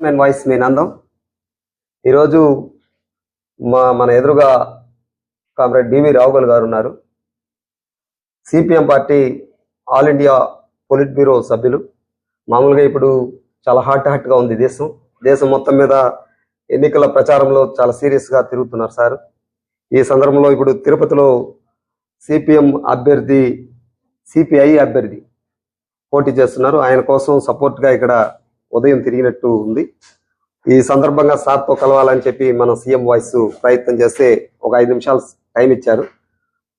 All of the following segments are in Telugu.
మెన్ వాయిస్ మీ నందం. ఈరోజు మా మన ఎదురుగా కామ్రేడ్ డివి రావుగల్ గారు ఉన్నారు. CPM party all India politburo సభ్యులు. మామూలుగా ఇప్పుడు చాలా హాట్ హాట్గా ఉంది దేశం. దేశం మొత్తం మీద ఎన్నికల ప్రచారంలో చాలా సీరియస్గా తిరుగుతున్నారు సార్. ఈ సందర్భంలో ఇప్పుడు తిరుపతిలో సిపిఎం అభ్యర్థి సిపిఐ అభ్యర్థి పోటీ చేస్తున్నారు. ఆయన కోసం సపోర్ట్గా ఇక్కడ ఉదయం తిరిగినట్టు ఉంది. ఈ సందర్భంగా సార్తో కలవాలని చెప్పి మన సీఎం వాయిస్ ప్రయత్నం చేస్తే ఒక ఐదు నిమిషాలు టైం ఇచ్చారు.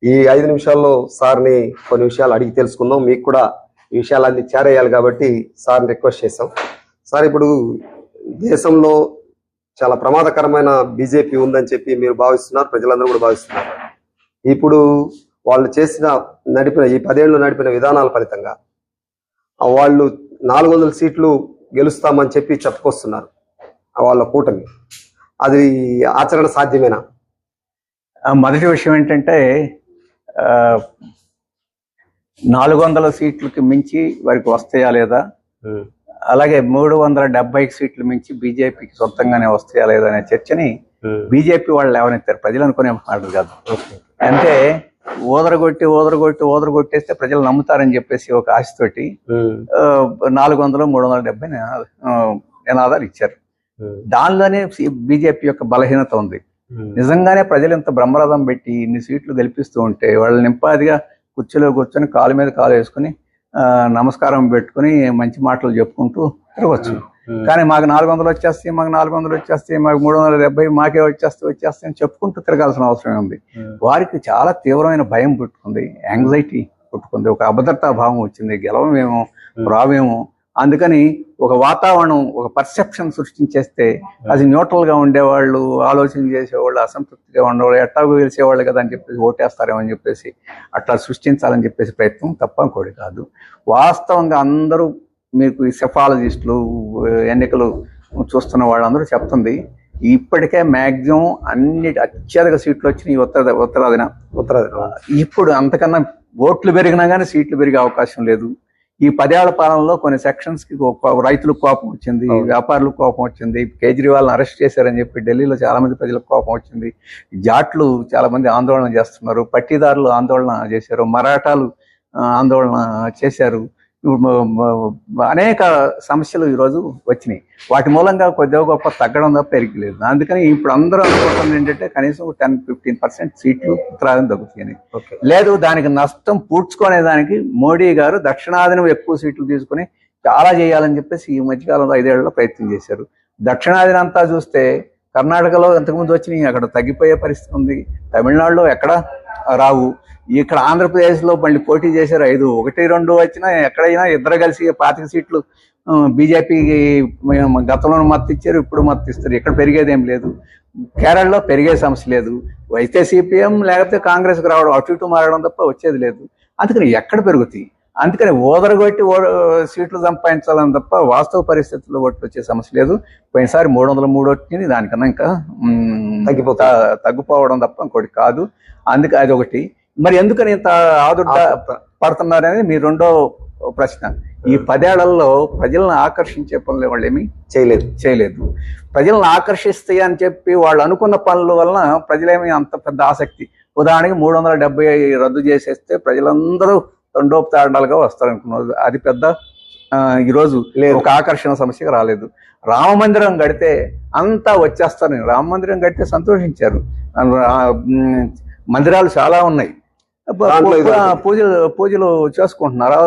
ఈ ఐదు నిమిషాల్లో సార్ని కొన్ని విషయాలు అడిగి తెలుసుకుందాం. మీకు కూడా ఈ విషయాలన్నీ చేరేయాలి కాబట్టి సార్ని రిక్వెస్ట్ చేశాం. సార్ ఇప్పుడు దేశంలో చాలా ప్రమాదకరమైన బీజేపీ ఉందని చెప్పి మీరు భావిస్తున్నారు ప్రజలందరూ కూడా భావిస్తున్నారు. ఇప్పుడు వాళ్ళు చేసిన నడిపిన ఈ పదేళ్ళు నడిపిన విధానాల ఫలితంగా వాళ్ళు నాలుగు వందల సీట్లు గెలుస్తామని చెప్పి చెప్పుకొస్తున్నారు వాళ్ళ కూటమి. అది ఆచరణ సాధ్యమేనా? మొదటి విషయం ఏంటంటే నాలుగు వందల సీట్లకి మించి వారికి వస్తాయా లేదా? అలాగే మూడు వందల డెబ్బై సీట్లు మించి బీజేపీకి సొంతంగానే వస్తాయా లేదా అనే చర్చని బీజేపీ వాళ్ళు లేవనెత్తారు. ప్రజలు అనుకునే మాటలు కాదు. అంటే ఓదరగొట్టి ఓదరగొట్టి ఓదరగొట్టేస్తే ప్రజలు నమ్ముతారని చెప్పేసి ఒక ఆశతోటి నాలుగు వందలు మూడు వందల డెబ్బై నినాదాలు ఇచ్చారు. దానిలోనే బీజేపీ యొక్క బలహీనత ఉంది. నిజంగానే ప్రజలు ఇంత బ్రహ్మరథం పెట్టి ఇన్ని సీట్లు గెలిపిస్తూ ఉంటే వాళ్ళు నింపాదిగా కుర్చీలో కూర్చొని కాలు మీద కాలు వేసుకుని నమస్కారం పెట్టుకుని మంచి మాటలు చెప్పుకుంటూ తిరగచ్చు. కానీ మాకు నాలుగు వందలు వచ్చేస్తాయి మాకు నాలుగు వందలు వచ్చేస్తాయి మాకు మూడు వందల డెబ్బై మాకే వచ్చేస్తాయి వచ్చేస్తాయి అని చెప్పుకుంటూ తిరగాల్సిన అవసరం ఉంది వారికి చాలా తీవ్రమైన భయం పుట్టుకుంది యాంగ్జైటీ పుట్టుకుంది ఒక అభద్రతా భావం వచ్చింది గెలవమేమో రావేమో. అందుకని ఒక వాతావరణం ఒక పర్సెప్షన్ సృష్టించేస్తే అది న్యూట్రల్గా ఉండేవాళ్ళు ఆలోచన చేసేవాళ్ళు అసంతృప్తిగా ఉండేవాళ్ళు ఎట్టాగో గెలిచేవాళ్ళు కదా అని చెప్పేసి ఓటేస్తారేమో అని చెప్పేసి అట్లా సృష్టించాలని చెప్పేసి ప్రయత్నం తప్ప కాదు. వాస్తవంగా అందరూ మీకు ఈ సెఫాలజిస్టులు ఎన్నికలు చూస్తున్న వాళ్ళందరూ చెప్తుంది ఇప్పటికే మాక్సిమం అన్ని అత్యధిక సీట్లు వచ్చినాయి ఉత్తర ఉత్తరాదిన. ఉత్తరాది ఇప్పుడు అంతకన్నా ఓట్లు పెరిగినా కానీ సీట్లు పెరిగే అవకాశం లేదు. ఈ పదేళ్ళ పాలనలో కొన్ని సెక్షన్స్కి రైతులకు కోపం వచ్చింది. వ్యాపారులకు కోపం వచ్చింది కేజ్రీవాల్ అరెస్ట్ చేశారని చెప్పి ఢిల్లీలో చాలా మంది ప్రజలకు కోపం వచ్చింది. జాట్లు చాలా మంది ఆందోళన చేస్తున్నారు పట్టీదారులు ఆందోళన చేశారు మరాఠాలు ఆందోళన చేశారు. అనేక సమస్యలు ఈరోజు వచ్చినాయి. వాటి మూలంగా కొద్దిగా గొప్ప తగ్గడం తప్ప పెరిగలేదు అందుకని ఇప్పుడు అందరూ అనుకుంటుంది ఏంటంటే కనీసం టెన్ ఫిఫ్టీన్ పర్సెంట్ సీట్లు ఉత్తరాదిని తగ్గుతాయని లేదు దానికి నష్టం పూడ్చుకునే దానికి మోడీ గారు దక్షిణాదిని ఎక్కువ సీట్లు తీసుకుని చాలా చేయాలని చెప్పేసి ఈ మధ్యకాలంలో ఐదేళ్ళలో ప్రయత్నం చేశారు. దక్షిణాదిని అంతా చూస్తే కర్ణాటకలో ఇంతకుముందు వచ్చినాయి అక్కడ తగ్గిపోయే పరిస్థితి ఉంది. తమిళనాడులో ఎక్కడ రావు. ఇక్కడ ఆంధ్రప్రదేశ్లో మళ్ళీ పోటీ చేశారు ఐదు. ఒకటి రెండు వచ్చినా ఎక్కడైనా ఇద్దరు కలిసి పాతిక సీట్లు బీజేపీకి గతంలో మద్దతు ఇచ్చారు ఇప్పుడు మద్దతు ఇస్తారు. ఇక్కడ పెరిగేది ఏం లేదు. కేరళలో పెరిగే సమస్య లేదు. అయితే సిపిఎం లేకపోతే కాంగ్రెస్కి రావడం అటు ఇటు మారడం తప్ప వచ్చేది లేదు. అందుకని ఎక్కడ పెరుగుతాయి? అందుకని ఓదరగొట్టి సీట్లు సంపాదించాలని తప్ప వాస్తవ పరిస్థితుల్లో ఓట్లు వచ్చే సమస్య లేదు. పోయినసారి మూడు వందల మూడు వచ్చింది దానికన్నా ఇంకా మ్, తగ్గిపోతుంది. త- తగ్గిపోవడం తప్ప ఇంకోటి కాదు. అందుకే అది ఒకటి మరి ఎందుకని ఇంత ఆదుర్ద పడుతున్నారనేది మీ రెండో ప్రశ్న. ఈ పదేళ్ళలో ప్రజలను ఆకర్షించే పనులు వాళ్ళు ఏమీ చేయలేదు. చేయలేదు. ప్రజలను ఆకర్షిస్తాయి అని చెప్పి వాళ్ళు అనుకున్న పనుల వలన ప్రజలేమి అంత పెద్ద ఆసక్తి. ఉదాహరణకి మూడు వందల డెబ్బై రద్దు చేసేస్తే ప్రజలందరూ తండోపతాడాలుగా వస్తారనుకున్నారు. అది పెద్ద ఈరోజు లేదు. ఒక ఆకర్షణ సమస్యగా రాలేదు. రామ మందిరం కడితే అంతా వచ్చేస్తారు. రామ మందిరం కడితే సంతోషించారు. మందిరాలు చాలా ఉన్నాయి. పూజలు పూజలు చేసుకుంటున్నారు.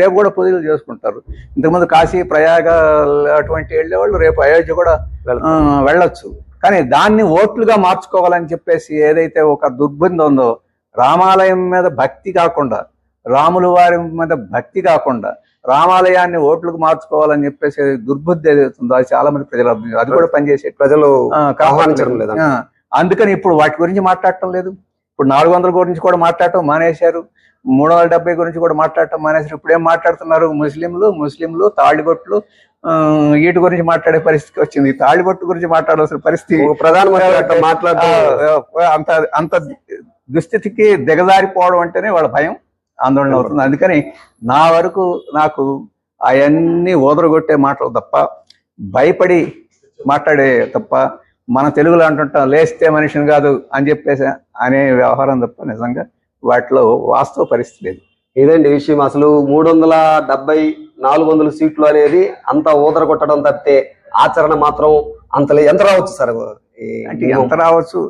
రేపు కూడా పూజలు చేసుకుంటారు. ఇంతకుముందు కాశీ ప్రయాగ అటువంటి వెళ్ళేవాళ్ళు రేపు అయోధ్య కూడా వెళ్ళొచ్చు. కానీ దాన్ని ఓట్లుగా మార్చుకోవాలని చెప్పేసి ఏదైతే ఒక దుర్బుద్ధి ఉందో రామాలయం మీద భక్తి కాకుండా రాముల వారి మీద భక్తి కాకుండా రామాలయాన్ని ఓట్లకు మార్చుకోవాలని చెప్పేసి దుర్బుద్ధి ఏదైతే ఉందో అది చాలా మంది ప్రజలు అది కూడా పనిచేసే ప్రజలు ఆహ్వానించడం లేదా అందుకని ఇప్పుడు వాటి గురించి మాట్లాడటం లేదు. ఇప్పుడు నాలుగు వందల గురించి కూడా మాట్లాడటం మానేశారు. మూడు వందల డెబ్బై గురించి కూడా మాట్లాడటం మానేశారు. ఇప్పుడు ఏం మాట్లాడుతున్నారు? ముస్లింలు ముస్లింలు తాళిబొట్లు ఆ, వీటి గురించి మాట్లాడే పరిస్థితి వచ్చింది. తాళిబొట్టు గురించి మాట్లాడాల్సిన పరిస్థితి ప్రధానమంత్రి ఆ, అంత అంత దుస్థితికి దిగజారిపోవడం అంటేనే వాళ్ళ భయం. ఆందోళన అవుతుంది. అందుకని నా వరకు నాకు అవన్నీ ఓదరగొట్టే మాటలు తప్ప భయపడి మాట్లాడే తప్ప మన తెలుగులో అంటుంటాం లేస్తే మనిషిని కాదు అని చెప్పేసి అనే వ్యవహారం తప్ప నిజంగా వాటిలో వాస్తవ పరిస్థితి లేదు. ఇదండి విషయం. అసలు మూడు వందల డెబ్బై నాలుగు వందల సీట్లు అనేది అంత ఊదర కొట్టడం తప్పితే ఆచరణ మాత్రం అంత ఎంత రావచ్చు సార్? అంటే ఎంత రావచ్చు?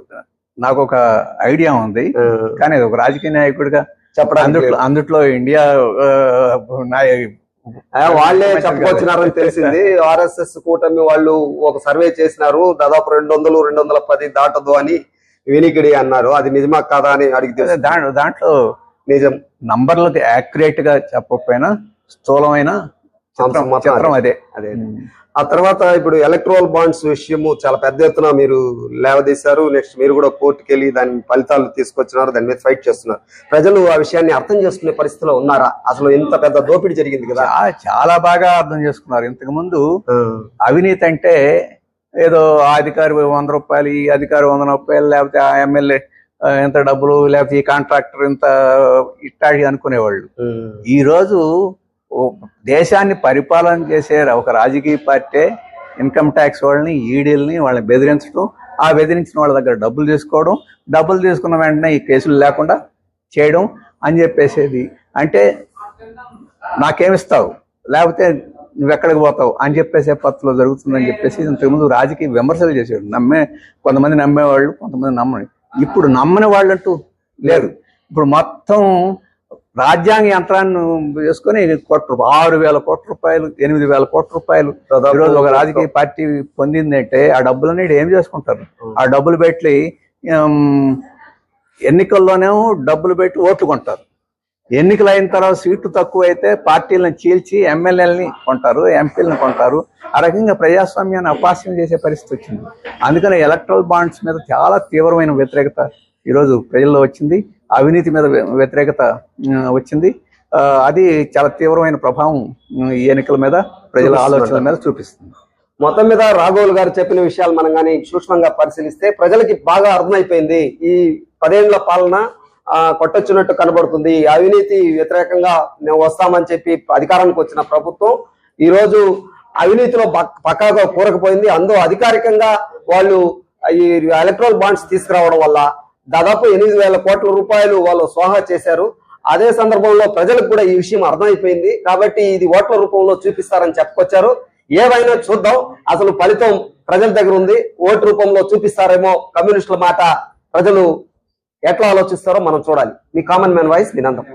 నాకు ఒక ఐడియా ఉంది. కానీ అది ఒక రాజకీయ నాయకుడిగా చెప్పడానికి అందుట్లో అందుట్లో ఇండియా ఆ, వాళ్ళే చెప్పుకొచ్చినారని తెలిసింది. ఆర్ఎస్ఎస్ కూటమి వాళ్ళు ఒక సర్వే చేసినారు. దాదాపు రెండు వందలు రెండు వందల పది దాటదు అని వినికిడి అన్నారు. అది నిజమా కాదా అని అడిగితే దాంట్లో నిజం. నంబర్లకు యాక్యురేట్గా చెప్పకపోయినా స్థూలమైన అదే. అదే. ఆ తర్వాత ఇప్పుడు ఎలక్ట్రోల్ బాండ్స్ విషయము చాలా పెద్ద ఎత్తున మీరు లేవదీశారు. నెక్స్ట్ మీరు కూడా కోర్టుకి వెళ్ళి దాని ఫలితాలు తీసుకొచ్చినారు. దాని మీద ఫైట్ చేస్తున్నారు. ప్రజలు ఆ విషయాన్ని అర్థం చేసుకునే పరిస్థితిలో ఉన్నారా? అసలు ఇంత పెద్ద దోపిడీ జరిగింది కదా. చాలా బాగా అర్థం చేసుకున్నారు. ఇంతకు ముందు అవినీతి అంటే ఏదో ఆ అధికారి వంద రూపాయలు ఈ అధికారి వంద రూపాయలు లేకపోతే ఆ ఎమ్మెల్యే ఎంత డబ్బులు లేకపోతే ఈ కాంట్రాక్టర్ ఇంత ఇట్టాడి అనుకునేవాళ్ళు. ఈ రోజు దేశాన్ని పరిపాలన చేసే ఒక రాజకీయ పార్టీ ఇన్కమ్ ట్యాక్స్ వాళ్ళని ఈడీలని వాళ్ళని బెదిరించడం ఆ బెదిరించిన వాళ్ళ దగ్గర డబ్బులు తీసుకోవడం డబ్బులు తీసుకున్న వెంటనే ఈ కేసులు లేకుండా చేయడం అని చెప్పేసేది. అంటే నాకేమిస్తావు? లేకపోతే నువ్వు ఎక్కడికి పోతావు? అని చెప్పేసే పత్రలో జరుగుతుందని చెప్పేసి ఇంతకుముందు రాజకీయ విమర్శలు చేసేవాడు నమ్మే కొంతమంది నమ్మేవాళ్ళు కొంతమంది నమ్మని. ఇప్పుడు నమ్మని వాళ్ళంటూ లేరు ఇప్పుడు మొత్తం రాజ్యాంగ యంత్రాన్ని వేసుకొని కోట్ల ఆరు వేల కోట్ల రూపాయలు ఎనిమిది వేల కోట్ల రూపాయలు ఈరోజు ఒక రాజకీయ పార్టీ పొందిందంటే ఆ డబ్బులన్నీ ఏం చేసుకుంటారు? ఆ డబ్బులు పెట్టి ఎన్నికల్లోనేమో డబ్బులు పెట్టి ఓట్లు కొంటారు. ఎన్నికలు అయిన తర్వాత సీట్లు తక్కువ అయితే పార్టీలను చీల్చి ఎమ్మెల్యేలని కొంటారు ఎంపీలను కొంటారు. ఆ రకంగా ప్రజాస్వామ్యాన్ని అపాస్యం చేసే పరిస్థితి వచ్చింది. అందుకని ఎలక్ట్రల్ బాండ్స్ మీద చాలా తీవ్రమైన వ్యతిరేకత ఈరోజు ప్రజల్లో వచ్చింది. అవినీతి మీద వ్య- వ్యతిరేకత వచ్చింది. అది చాలా తీవ్రమైన ప్రభావం ఈ ఎన్నికల మీద ప్రజల ఆలోచనల మీద చూపిస్తుంది. మొత్తం మీద రాఘవులు గారు చెప్పిన విషయాలు మనం కానీ సూక్ష్మంగా పరిశీలిస్తే ప్రజలకి బాగా అర్థమైపోయింది. ఈ పదేళ్ళ పాలన కొట్టొచ్చినట్టు కనబడుతుంది. అవినీతి వ్యతిరేకంగా మేము వస్తామని చెప్పి అధికారానికి వచ్చిన ప్రభుత్వం ఈ రోజు అవినీతిలో పక్కాగా కూరకపోయింది. అందులో అధికారికంగా వాళ్ళు ఈ ఎలక్ట్రల్ బాండ్స్ తీసుకురావడం వల్ల దాదాపు ఎనిమిది వేల కోట్ల రూపాయలు వాళ్ళు స్వాహా చేశారు. అదే సందర్భంలో ప్రజలకు కూడా ఈ విషయం అర్థమైపోయింది. కాబట్టి ఇది ఓట్ల రూపంలో చూపిస్తారని చెప్పుకొచ్చారు. ఏవైనా చూద్దాం. అసలు ఫలితం ప్రజల దగ్గర ఉంది. ఓటు రూపంలో చూపిస్తారేమో కమ్యూనిస్టుల మాట ప్రజలు ఎట్లా ఆలోచిస్తారో మనం చూడాలి. మీ కామన్ మ్యాన్ వాయిస్ వినందాం